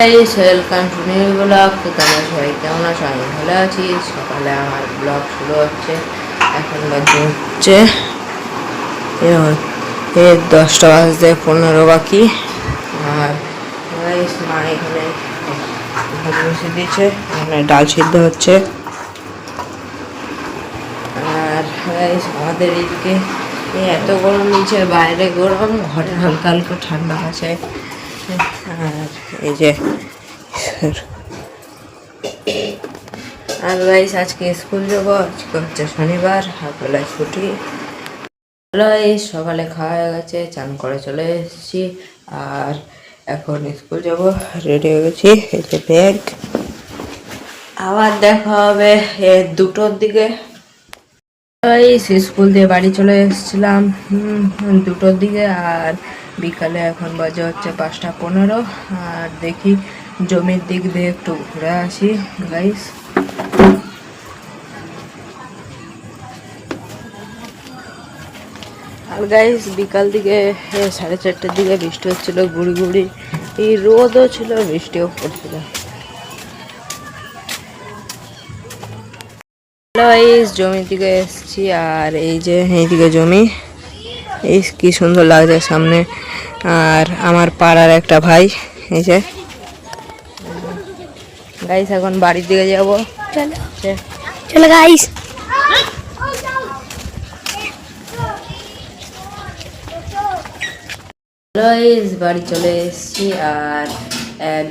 এই sell continue blog তো তোমরা সবাই কেমন আছো? আমি ভালো আছি সকালে আমার ব্লগ শুরু হচ্ছে এখন বাজে হচ্ছে দশটা বাজতে পনেরো বাকি আর guys, মা এখানে বসে দিয়েছে এখানে ডাল সিদ্ধ হচ্ছে আর guys, আমাদের এদিকে এত গরম নিচে বাইরে গরম ঘরে হালকা হালকা ঠান্ডা আছে আর এই যে আর গাইস আজকে স্কুল যাব, আজকে হচ্ছে শনিবার হাফবেলা ছুটি। সকালে খাওয়া হয়ে গেছে, চান করে চলে এসেছি। আর এখন স্কুল যাব রেডি হয়ে গেছি, এই যে ব্যাগ আবার দেখা হবে এ দুটোর দিকে। এই স্কুল দিয়ে বাড়ি চলে এসেছিলাম। দুটোর দিকে আর বিকালে এখন বাজে হচ্ছে পাঁচটা পনেরো। আর দেখি জমির দিক দিয়ে একটু ঘুরে আসি গাইস আর গাইস বিকাল দিকে সাড়ে চারটের দিকে বৃষ্টি হচ্ছিল গুড়ি গুড়ি এই রোদও ছিল, বৃষ্টিও পড়ছিল। গাইস জমির দিকে এসছি আর এই যে এইদিকে জমি। এই কি সুন্দর লাগছে সামনে। আর আমার পাড়ার একটা ভাই এই যে। গাইস এখন বাড়ির দিকে যাব। চলো। চলো গাইস বাড়ি চলে এসেছি আর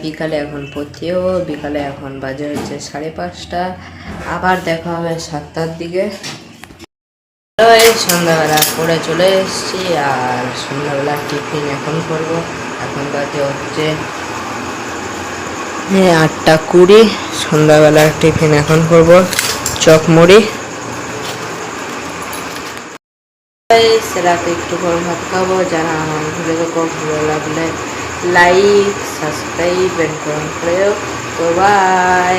বিকালে এখন পড়তেও বিকালে এখন বাজে হচ্ছে সাড়ে পাঁচটা। আবার দেখা হবে সাতটার দিকে। সন্ধ্যাবেলা করে চলে এসেছি আর সন্ধ্যাবেলা টিফিন এখন করব। এখন বাজে হচ্ছে আটটা কুড়ি। সন্ধ্যাবেলার টিফিন এখন করব। চপ গাইস, রাতে একটু গরম ভাত খাব। যারা আমার ভিডিও দেখো ভালো লাগলে লাইক সাবস্ক্রাইব এন্ড কমেন্ট করে তো বাই